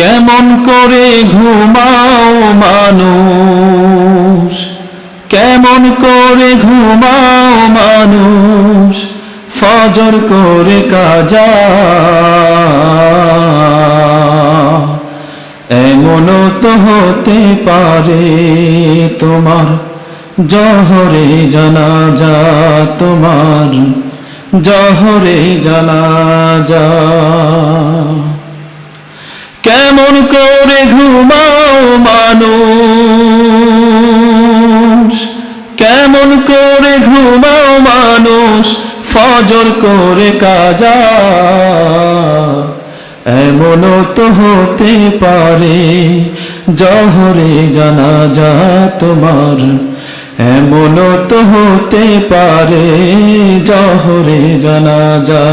কেমন করে ঘুমাও মানুষ? কেমন করে ঘুমাও মানুষ? ফজর করে কাজা। এমনও তো হতে পারে তোমার জহরে জানা যা তোমার জহরে জানাজা। কেমন করে ঘুমাও মানুষ? কেমন করে ঘুমাও মানুষ? ফজর করে কাজা। এমনও তো হতে পারে জহরে জানাজা তোমার। এমনও তো হতে পারে জহরে জানা যা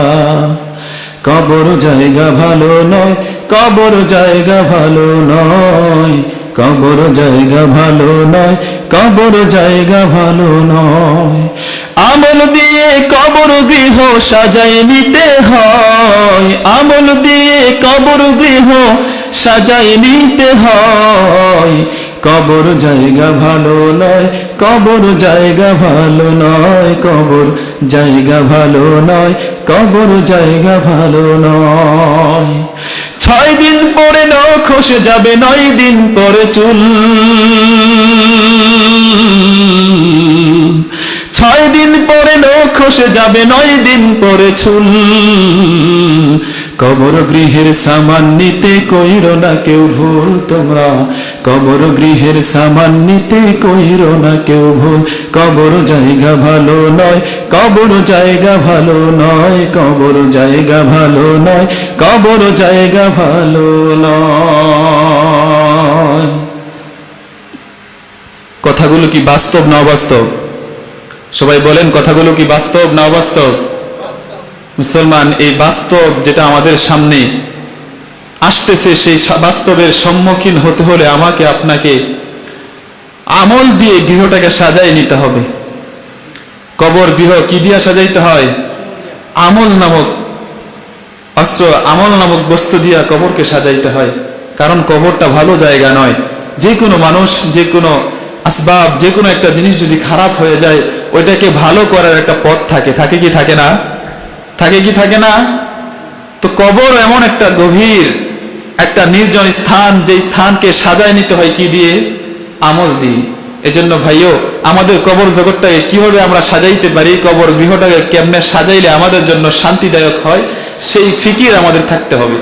কবর জায়গা ভালো নয় কবর জায়গা ভালো নয়, কবর জায়গা ভালো নয়, কবর জায়গা ভালো নয়। আমল দিয়ে কবর গৃহ সাজাই নিতে হয়, আমল দিয়ে কবর গৃহ সাজাই নিতে হয়। কবর জায়গা ভালো নয়, কবর জায়গা ভালো নয়, কবর জায়গা ভালো নয়, কবর জায়গা ভালো নয়। ছয় দিন পরে নখ খসে যাবে নয় দিন পরে চুল। ছয় দিন পরে নখ খসে যাবে নয় দিন পরে চুল। কবর গৃহের সামান নিতে কইর না কেউ ভুল তোমরা। কবর গৃহের সামান নিতে কইর না কেউ ভুল। কবর জায়গা ভালো নয়, কবর জায়গা ভালো নয়, কবর জায়গা ভালো নয়, কবর জায়গা ভালো নয়। কথাগুলো কি বাস্তব না অবাস্তব? সবাই বলেন, কথাগুলো কি বাস্তব না অবাস্তব? মুসলমান, এই বাস্তব যেটা আমাদের সামনে আসতেছে, সেই বাস্তবের সম্মুখীন হতে হলে আমাকে আপনাকে আমল দিয়ে গৃহটাকে সাজাই নিতে হবে। কবর, গৃহ কি দিয়া সাজাইতে হয়? আমল নামক অস্ত্র, আমল নামক বস্তু দিয়া কবরকে সাজাইতে হয়। কারণ কবরটা ভালো জায়গা নয়। যে কোনো মানুষ, যে কোনো আসবাব, যে কোনো একটা জিনিস যদি খারাপ হয়ে যায়, ওইটাকে ভালো করার একটা পথ থাকে। থাকে কি, থাকে না? থাকে কি থাকে না? তো কবর এমন একটা গভীর, একটা নির্জন স্থান, যে স্থানকে সাজায় নিতে হয় কি দিয়ে? আমল দিয়ে। এজন্য ভাইও, আমাদের কবর জগৎটাকে কীভাবে আমরা সাজাইতে পারি? কবর গৃহটাকে কেমনে সাজাইলে আমাদের জন্য শান্তিদায়ক হয়? সেই ফিকির আমাদের থাকতে হবে।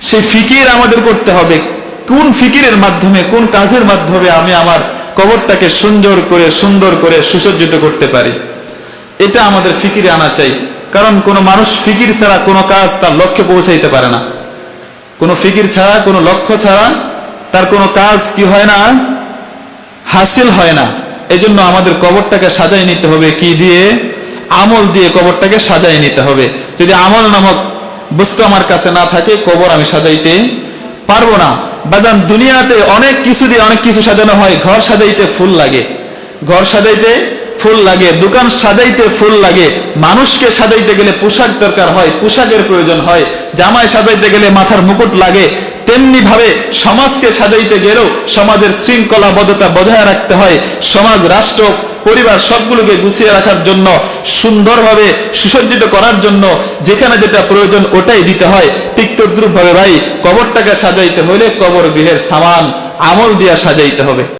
সেই ফিকির আমাদের করতে হবে। কোন ফিকিরের মাধ্যমে, কোন কাজের মাধ্যমে আমি আমার কবরটাকে সুন্দর করে সুন্দর করে সুসজ্জিত করতে পারি? এটা আমাদের ফিকিরে আনা চাই। কারণ কোনো মানুষ ফিকির ছাড়া কোনো কাজ তার লক্ষ্যে পৌঁছাইতে পারে না। কোনো ফিকির ছাড়া, কোনো লক্ষ্য ছাড়া তার কোনো কাজ কি হয় না? হাসিল হয় না। এজন্য আমাদের কবরটাকে সাজাই নিতে হবে। কি দিয়ে? আমল দিয়ে কবরটাকে সাজাই নিতে হবে। যদি আমল নামক বস্তু আমার কাছে না থাকে, কবর আমি সাজাইতে পারব না। বাজান, দুনিয়াতে অনেক কিছু দিয়ে অনেক কিছু সাজানো হয়। ঘর সাজাইতে ফুল লাগে। ঘর সাজাইতে ফুল লাগে, দোকান সাজাইতে ফুল লাগে, মানুষকে সাজাইতে গেলে পোশাক দরকার হয়, পোশাকের প্রয়োজন হয় জামাই সাজাইতে গেলে মাথার মুকুট লাগে, তেমনি ভাবে সমাজকে সাজাইতে গেলেও সমাজের শৃঙ্খলাবদ্ধতা বজায় রাখতে হয়, সমাজ, রাষ্ট্র, পরিবার সবগুলোকে গুছিয়ে রাখার জন্য, সুন্দরভাবে সুসজ্জিত করার জন্য যেখানে যেটা প্রয়োজন ওটাই দিতে হয়। ঠিক তদ্রুপ ভাবে ভাই, কবরটাকে সাজাইতে হলে কবর গৃহের সামান, আমল দিয়া সাজাইতে হবে।